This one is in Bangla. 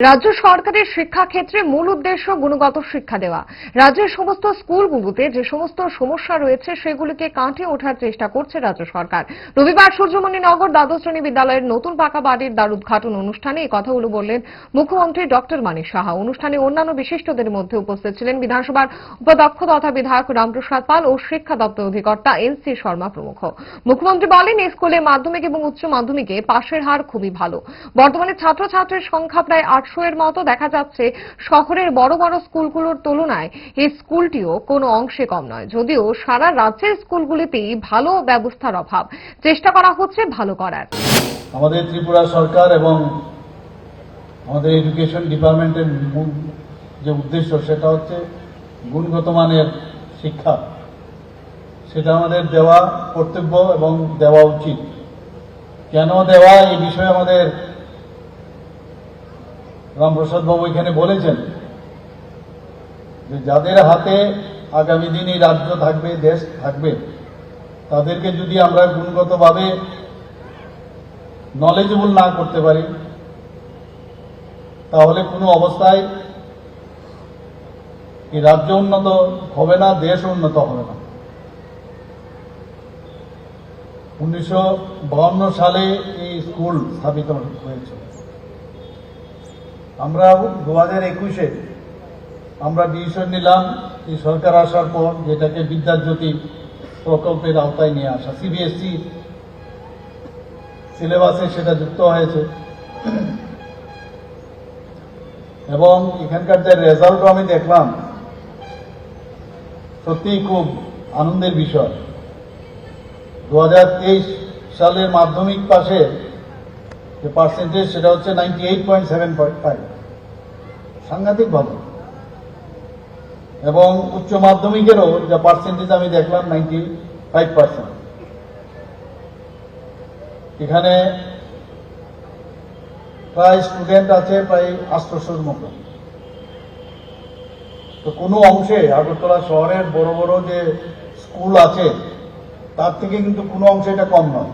রাজ্য সরকারের শিক্ষাক্ষেত্রে মূল উদ্দেশ্য গুণগত শিক্ষা দেওয়া। রাজ্যের সমস্ত স্কুলগুলোতে যে সমস্ত সমস্যা রয়েছে সেগুলিকে কাটিয়ে ওঠার চেষ্টা করছে রাজ্য সরকার। রবিবার সূর্যমণি নগর দ্বাদশ শ্রেণি বিদ্যালয়ের নতুন পাকা বাড়ির দ্বার উদ্ঘাটন অনুষ্ঠানে এই কথাগুলো বললেন মুখ্যমন্ত্রী ডক্টর মানিক সাহা। অনুষ্ঠানে অন্যান্য বিশিষ্টদের মধ্যে উপস্থিত ছিলেন বিধানসভার উপাধ্যক্ষ তথা বিধায়ক রামপ্রসাদ পাল ও শিক্ষা দপ্তর অধিকর্তা এন সি শর্মা প্রমুখ। মুখ্যমন্ত্রী বলেন, এই স্কুলে মাধ্যমিক এবং উচ্চ মাধ্যমিকে পাশের হার খুবই ভালো। বর্তমানে ছাত্রছাত্রীর সংখ্যা প্রায় আটশো এর মতো দেখা যাচ্ছে শহরের বড় বড় স্কুলগুলোর তুলনায়। এই স্কুলটিও কোনো অংশে কম নয়, যদিও সারা রাজ্যের স্কুলগুলিতেই ভালো ব্যবস্থার অভাব। চেষ্টা করা হচ্ছে ভালো করার। আমাদের ত্রিপুরা সরকার এবং আমাদের এডুকেশন ডিপার্টমেন্টের মূল যে উদ্দেশ্য সেটা হচ্ছে গুণগত মানের শিক্ষা। সেটা আমাদের দেওয়া কর্তব্য এবং দেওয়া উচিত। কেন দেওয়া? এই বিষয়ে আমাদের রামপ্রসাদ বাবু এখানে বলেছেন যে যাদের হাতে আগামী দিন এই রাজ্য থাকবে, দেশ থাকবে, তাদেরকে যদি আমরা গুণগতভাবে নলেজেবল না করতে পারি, তাহলে কোনো অবস্থায় এই রাজ্য উন্নত হবে না, দেশ উন্নত হবে না। উনিশশো সালে এই স্কুল স্থাপিত হয়েছে। আমরা দু হাজার একুশে আমরা ডিসিশন নিলাম এই সরকার আসার পর যেটাকে বিদ্যাজ্যোতি প্রকল্পের আওতায় নিয়ে আসা। সিবিএসসি সিলেবাসে সেটা যুক্ত হয়েছে। এবং এখানকার যে রেজাল্ট আমি দেখলাম, সত্যিই খুব আনন্দের বিষয়। দু সালের মাধ্যমিক পাশে যে পার্সেন্টেজ সেটা হচ্ছে নাইনটি সাংঘাতিক ভালো। এবং উচ্চ মাধ্যমিকেরও যে পার্সেন্টেজ আমি দেখলাম নাইনটি ফাইভ পার্সেন্ট এখানে প্রায় স্টুডেন্ট আছে প্রায় আষ্টশোর মতো। তো কোনো অংশে আগরতলা শহরের বড় বড় যে স্কুল আছে, তার থেকে কিন্তু কোনো অংশে এটা কম নয়।